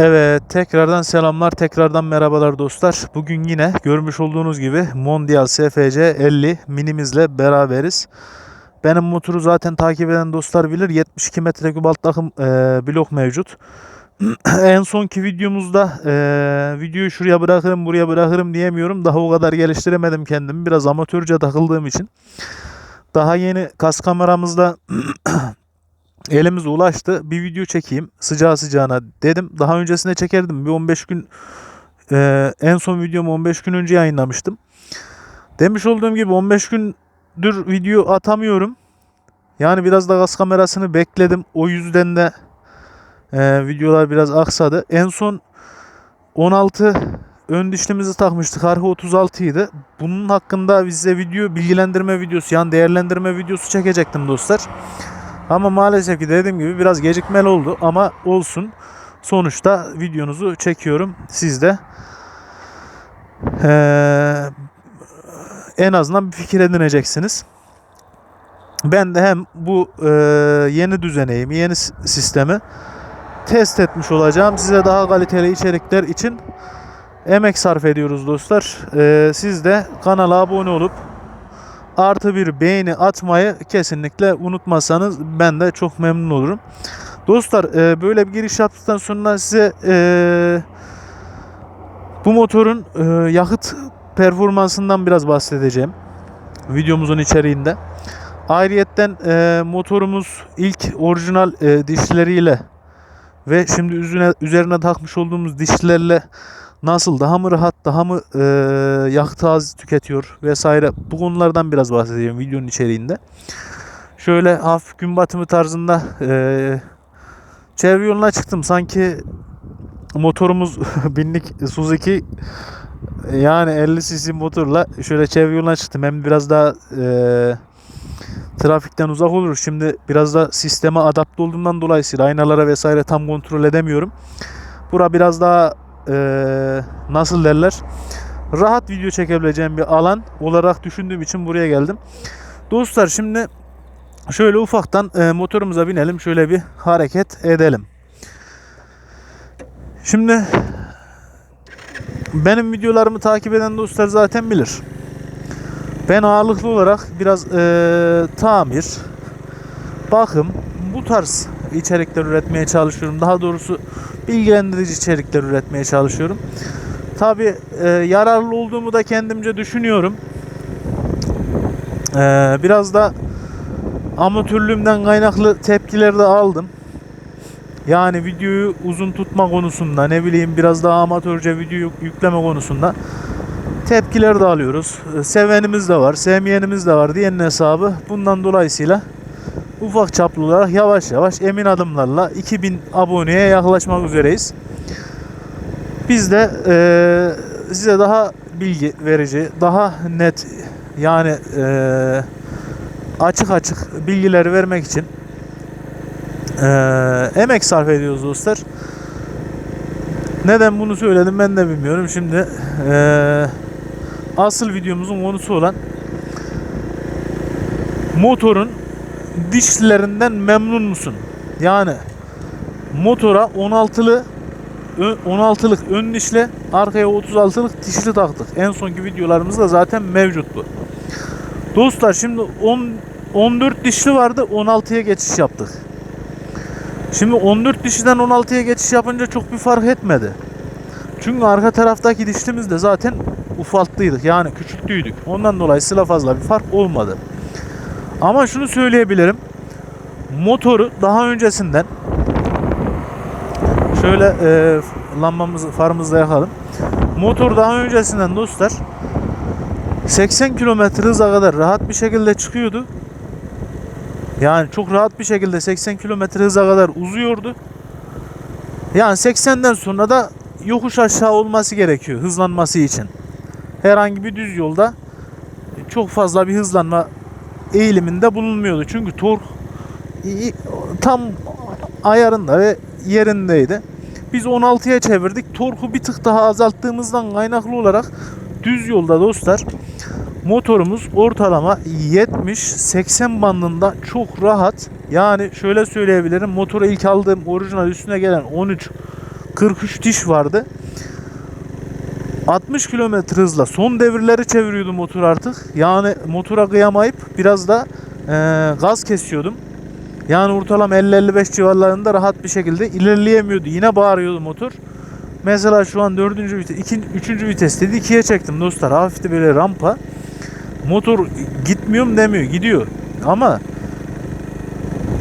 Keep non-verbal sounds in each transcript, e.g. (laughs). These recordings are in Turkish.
Evet, tekrardan selamlar, tekrardan merhabalar dostlar. Bugün yine görmüş olduğunuz gibi Mondial SFC 50 minimizle beraberiz. Benim motoru zaten takip eden dostlar bilir. 72 metreküp alt takım e, blok mevcut. (clears throat) en sonki videomuzda e, videoyu şuraya bırakırım, buraya bırakırım diyemiyorum. Daha o kadar geliştiremedim kendimi. Biraz amatörce takıldığım için. Daha yeni kas kameramızda (clears throat) elimize ulaştı. Bir video çekeyim sıcağı sıcağına dedim. Daha öncesine çekerdim. Bir 15 gün e, en son videomu 15 gün önce yayınlamıştım. Demiş olduğum gibi 15 gündür video atamıyorum. Yani biraz da gaz kamerasını bekledim. O yüzden de e, videolar biraz aksadı. En son 16 ön dişlimizi takmıştık. Arka 36 idi. Bunun hakkında size video bilgilendirme videosu yani değerlendirme videosu çekecektim dostlar. Ama maalesef ki dediğim gibi biraz gecikmeli oldu ama olsun. Sonuçta videonuzu çekiyorum. Siz de eee, en azından bir fikir edineceksiniz. Ben de hem bu eee, yeni düzeneğimi, yeni sistemi test etmiş olacağım. Size daha kaliteli içerikler için emek sarf ediyoruz dostlar. Eee, siz de kanala abone olup artı bir beğeni atmayı kesinlikle unutmazsanız ben de çok memnun olurum. Dostlar e, böyle bir giriş yaptıktan sonra size e, bu motorun e, yakıt performansından biraz bahsedeceğim. Videomuzun içeriğinde. Ayrıyetten e, motorumuz ilk orijinal e, dişleriyle ve şimdi üzerine, üzerine takmış olduğumuz dişlerle nasıl daha mı rahat daha mı e, yakıt az tüketiyor vesaire bu konulardan biraz bahsedeceğim videonun içeriğinde. Şöyle hafif gün batımı tarzında e, çevre yoluna çıktım sanki motorumuz (laughs) binlik Suzuki yani 50 cc motorla şöyle çevre yoluna çıktım hem biraz daha e, trafikten uzak olur. Şimdi biraz da sisteme adapte olduğumdan dolayısıyla aynalara vesaire tam kontrol edemiyorum. Bura biraz daha eee, nasıl derler rahat video çekebileceğim bir alan olarak düşündüğüm için buraya geldim. Dostlar şimdi şöyle ufaktan eee, motorumuza binelim şöyle bir hareket edelim. Şimdi benim videolarımı takip eden dostlar zaten bilir. Ben ağırlıklı olarak biraz eee, tamir, bakım bu tarz içerikler üretmeye çalışıyorum. Daha doğrusu bilgilendirici içerikler üretmeye çalışıyorum. Tabi yararlı olduğumu da kendimce düşünüyorum. E, biraz da amatörlüğümden kaynaklı tepkiler de aldım. Yani videoyu uzun tutma konusunda ne bileyim biraz daha amatörce video yük- yükleme konusunda tepkiler de alıyoruz. E, Sevenimiz de var, sevmeyenimiz de var diyenin hesabı. Bundan dolayısıyla ufak çaplı olarak yavaş yavaş emin adımlarla 2000 aboneye yaklaşmak üzereyiz. Biz de eee, size daha bilgi verici, daha net yani eee, açık açık bilgileri vermek için eee, emek sarf ediyoruz dostlar. Neden bunu söyledim ben de bilmiyorum. Şimdi eee, asıl videomuzun konusu olan motorun dişlerinden memnun musun? Yani motora 16'lı ö- 16'lık ön dişli, arkaya 36'lık dişli taktık. En sonki videolarımızda zaten mevcut bu. Dostlar şimdi 10 14 dişli vardı 16'ya geçiş yaptık. Şimdi 14 dişiden 16'ya geçiş yapınca çok bir fark etmedi. Çünkü arka taraftaki dişlimiz de zaten ufalttıydık. Yani küçülttüydük. Ondan dolayı sıra fazla bir fark olmadı. Ama şunu söyleyebilirim. Motoru daha öncesinden şöyle e, lambamızı farımızda yakalım. Motor daha öncesinden dostlar 80 km hıza kadar rahat bir şekilde çıkıyordu. Yani çok rahat bir şekilde 80 km hıza kadar uzuyordu. Yani 80'den sonra da yokuş aşağı olması gerekiyor hızlanması için. Herhangi bir düz yolda çok fazla bir hızlanma eğiliminde bulunmuyordu. Çünkü tork tam ayarında ve yerindeydi. Biz 16'ya çevirdik. Torku bir tık daha azalttığımızdan kaynaklı olarak düz yolda dostlar motorumuz ortalama 70-80 bandında çok rahat. Yani şöyle söyleyebilirim. Motoru ilk aldığım orijinal üstüne gelen 13 43 diş vardı. 60 kilometre hızla son devirleri çeviriyordu motor artık. Yani motora kıyamayıp biraz da e, gaz kesiyordum. Yani ortalama 50-55 civarlarında rahat bir şekilde ilerleyemiyordu. Yine bağırıyordu motor. Mesela şu an 4. vites, 2. 3. vites dedi 2'ye çektim dostlar. Hafif de böyle rampa. Motor gitmiyorum demiyor, gidiyor. Ama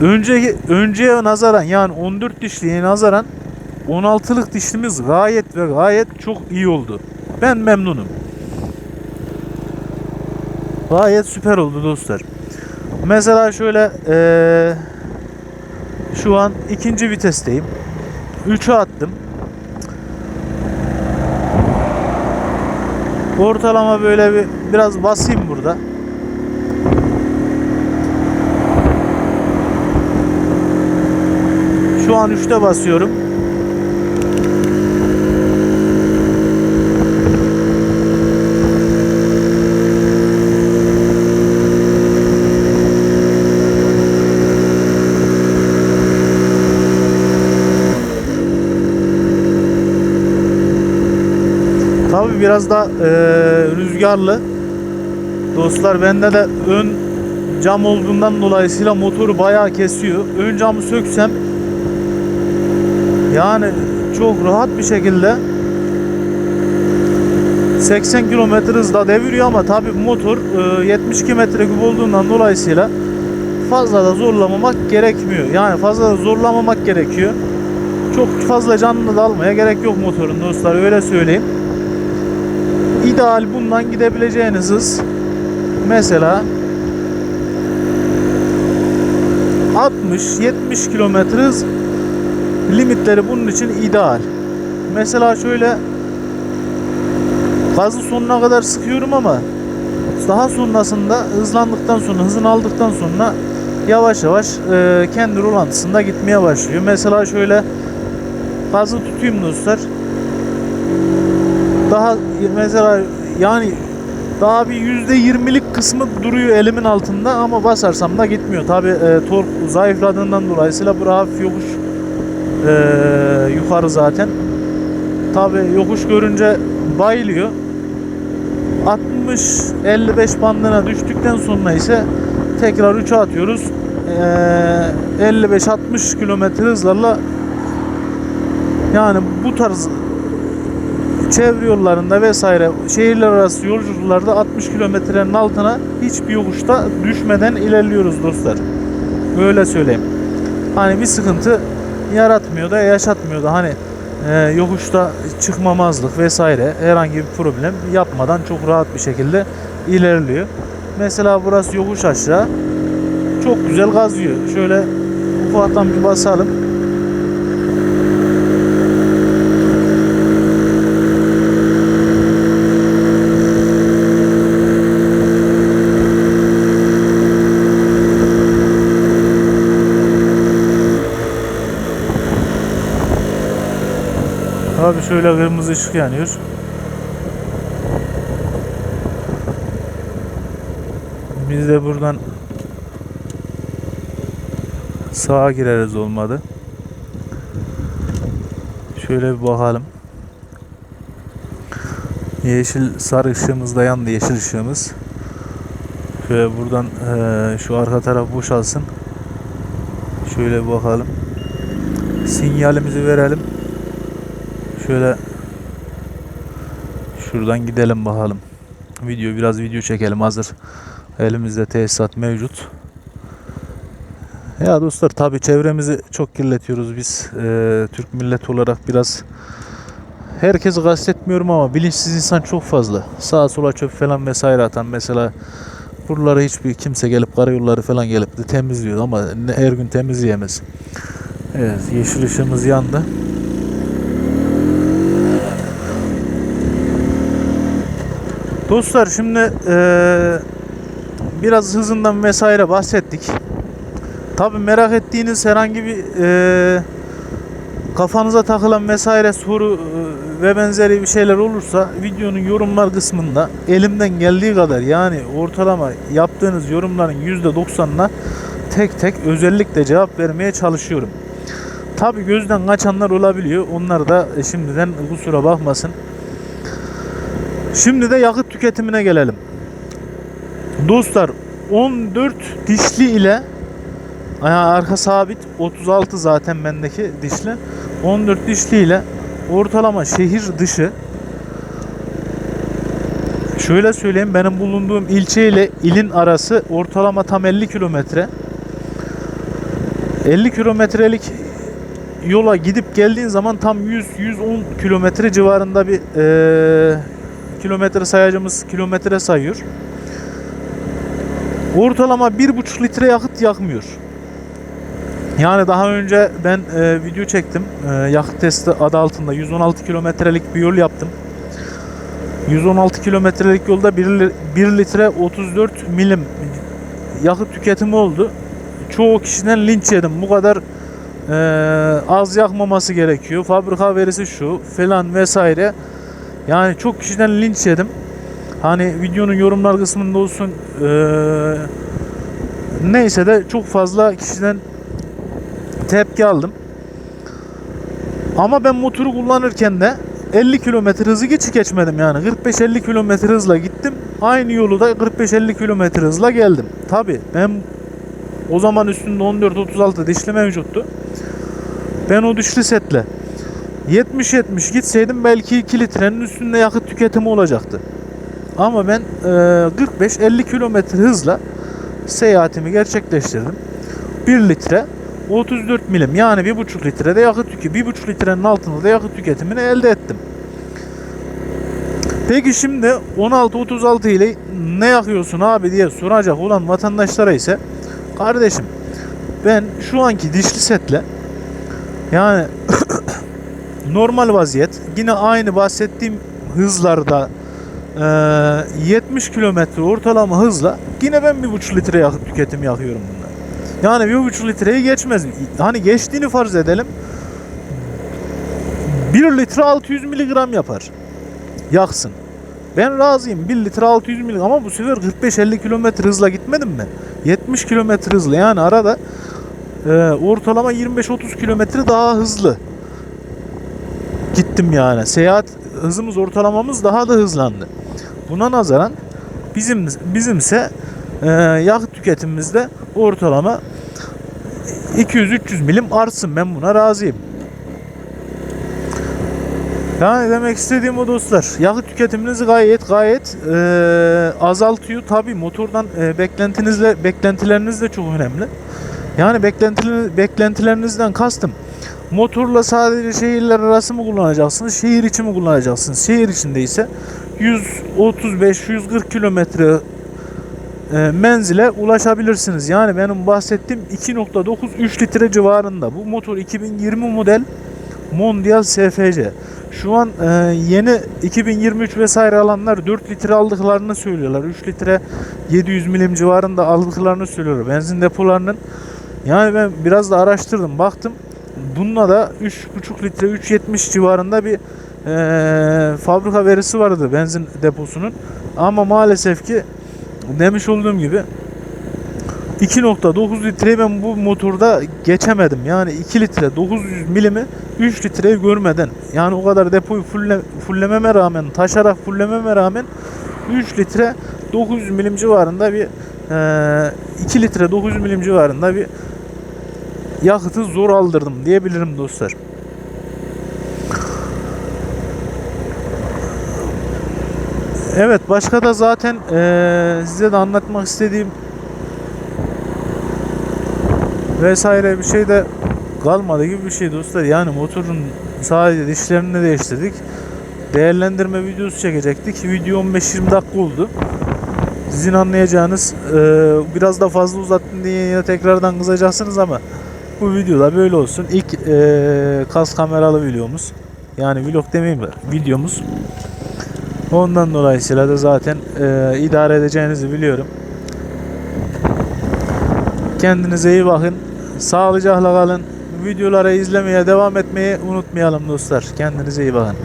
önce önceye nazaran yani 14 dişliye nazaran 16'lık dişlimiz gayet ve gayet çok iyi oldu. Ben memnunum. Gayet süper oldu dostlar. Mesela şöyle eee, şu an ikinci vitesteyim. 3'e attım. Ortalama böyle bir biraz basayım burada. Şu an 3'te basıyorum. Tabi biraz da eee, rüzgarlı. Dostlar bende de ön cam olduğundan dolayısıyla motoru bayağı kesiyor. Ön camı söksem yani çok rahat bir şekilde 80 km hızla deviriyor ama tabi motor eee, 72 metre küp olduğundan dolayısıyla fazla da zorlamamak gerekmiyor. Yani fazla da zorlamamak gerekiyor. Çok fazla canını da almaya gerek yok motorun dostlar öyle söyleyeyim. İdeal bundan gidebileceğiniz hız mesela 60-70 kilometre hız limitleri bunun için ideal. Mesela şöyle gazı sonuna kadar sıkıyorum ama daha sonrasında hızlandıktan sonra hızını aldıktan sonra yavaş yavaş e, kendi rolantısında gitmeye başlıyor. Mesela şöyle gazı tutayım dostlar daha mesela yani daha bir yüzde yirmilik kısmı duruyor elimin altında ama basarsam da gitmiyor. Tabi e, tork zayıfladığından dolayısıyla bu hafif yokuş e, yukarı zaten. Tabi yokuş görünce bayılıyor. 60-55 bandına düştükten sonra ise tekrar 3'e atıyoruz. E, 55-60 kilometre hızlarla yani bu tarz çevre yollarında vesaire şehirler arası yolculuklarda 60 kilometrenin altına hiçbir yokuşta düşmeden ilerliyoruz dostlar. Böyle söyleyeyim. Hani bir sıkıntı yaratmıyor da yaşatmıyor da hani e, yokuşta çıkmamazlık vesaire herhangi bir problem yapmadan çok rahat bir şekilde ilerliyor. Mesela burası yokuş aşağı. Çok güzel gazlıyor. Şöyle ufaktan bir basalım. Abi şöyle kırmızı ışık yanıyor. Biz de buradan sağa gireriz olmadı. Şöyle bir bakalım. Yeşil sarı ışığımız da yandı yeşil ışığımız. Şöyle buradan eee, şu arka taraf boşalsın. Şöyle bakalım. Sinyalimizi verelim. Şöyle şuradan gidelim bakalım. Video biraz video çekelim hazır. Elimizde tesisat mevcut. Ya dostlar tabi çevremizi çok kirletiyoruz biz. Ee, Türk milleti olarak biraz herkesi kastetmiyorum ama bilinçsiz insan çok fazla. Sağa sola çöp falan vesaire atan mesela buralara hiçbir kimse gelip karayolları falan gelip de temizliyor ama her gün temizleyemez. Evet yeşil ışığımız yandı. Dostlar şimdi eee, biraz hızından vesaire bahsettik. Tabi merak ettiğiniz herhangi bir eee, kafanıza takılan vesaire soru eee, ve benzeri bir şeyler olursa videonun yorumlar kısmında elimden geldiği kadar yani ortalama yaptığınız yorumların %90'ına tek tek özellikle cevap vermeye çalışıyorum. Tabi gözden kaçanlar olabiliyor. Onlar da e, şimdiden kusura bakmasın. Şimdi de yakıt tüketimine gelelim. Dostlar 14 dişli ile yani arka sabit 36 zaten bendeki dişli. 14 dişli ile ortalama şehir dışı Şöyle söyleyeyim benim bulunduğum ilçe ile ilin arası ortalama tam 50 kilometre. 50 kilometrelik yola gidip geldiğin zaman tam 100-110 kilometre civarında bir eee, kilometre sayacımız kilometre sayıyor. Ortalama 1,5 litre yakıt yakmıyor. Yani daha önce ben eee, video çektim. Eee, yakıt testi adı altında 116 kilometrelik bir yol yaptım. 116 kilometrelik yolda 1, 1 litre 34 milim yakıt tüketimi oldu. Çoğu kişiden linç yedim. Bu kadar eee, az yakmaması gerekiyor. Fabrika verisi şu falan vesaire. Yani çok kişiden linç yedim. Hani videonun yorumlar kısmında olsun eee, neyse de çok fazla kişiden tepki aldım. Ama ben motoru kullanırken de 50 kilometre hızı geçi geçmedim yani. 45-50 kilometre hızla gittim. Aynı yolu da 45-50 kilometre hızla geldim. Tabi ben o zaman üstünde 14-36 dişli mevcuttu. Ben o dişli setle 70-70 gitseydim belki 2 litrenin üstünde yakıt tüketimi olacaktı. Ama ben e, 45-50 kilometre hızla seyahatimi gerçekleştirdim. 1 litre 34 milim yani 1,5 litrede yakıt tükü 1,5 litrenin altında da yakıt tüketimini elde ettim. Peki şimdi 16-36 ile ne yakıyorsun abi diye soracak olan vatandaşlara ise kardeşim ben şu anki dişli setle yani normal vaziyet yine aynı bahsettiğim hızlarda eee, 70 kilometre ortalama hızla yine ben 1,5 litre yakıt tüketim yakıyorum bundan. Yani 1,5 litreyi geçmez. Hani geçtiğini farz edelim. 1 litre 600 miligram yapar. Yaksın. Ben razıyım. 1 litre 600 miligram ama bu sefer 45-50 kilometre hızla gitmedim mi? 70 kilometre hızla yani arada e, ortalama 25-30 kilometre daha hızlı gittim yani. Seyahat hızımız ortalamamız daha da hızlandı. Buna nazaran bizim bizimse e, yakıt tüketimimizde ortalama 200-300 milim artsın ben buna razıyım. Yani demek istediğim o dostlar yakıt tüketiminizi gayet gayet e, azaltıyor. Tabi motordan e, beklentinizle beklentileriniz de çok önemli. Yani beklentiler, beklentilerinizden kastım motorla sadece şehirler arası mı kullanacaksınız, şehir içi mi kullanacaksınız? Şehir içinde ise 135-140 kilometre e, menzile ulaşabilirsiniz. Yani benim bahsettiğim 2.9-3 litre civarında. Bu motor 2020 model Mondial SFC. Şu an e, yeni 2023 vesaire alanlar 4 litre aldıklarını söylüyorlar. 3 litre 700 milim civarında aldıklarını söylüyorlar. Benzin depolarının. Yani ben biraz da araştırdım. Baktım. Bununla da 3.5 litre 3.70 civarında bir e, fabrika verisi vardı benzin deposunun. Ama maalesef ki demiş olduğum gibi 2.9 litreyi ben bu motorda geçemedim. Yani 2 litre 900 milimi 3 litreyi görmeden. Yani o kadar depoyu fulle, fullememe rağmen, taşarak fullememe rağmen 3 litre 900 milim civarında bir e, 2 litre 900 milim civarında bir yakıtı zor aldırdım diyebilirim dostlar. Evet başka da zaten eee, size de anlatmak istediğim vesaire bir şey de kalmadı gibi bir şey dostlar. Yani motorun sadece dişlerini değiştirdik. Değerlendirme videosu çekecektik. Video 15-20 dakika oldu. Sizin anlayacağınız eee, biraz da fazla uzattım diye tekrardan kızacaksınız ama bu videoda böyle olsun. İlk eee kas kameralı videomuz. Yani vlog demeyeyim de videomuz. Ondan dolayısıyla da zaten e, idare edeceğinizi biliyorum. Kendinize iyi bakın. Sağlıcakla kalın. Videoları izlemeye devam etmeyi unutmayalım dostlar. Kendinize iyi bakın.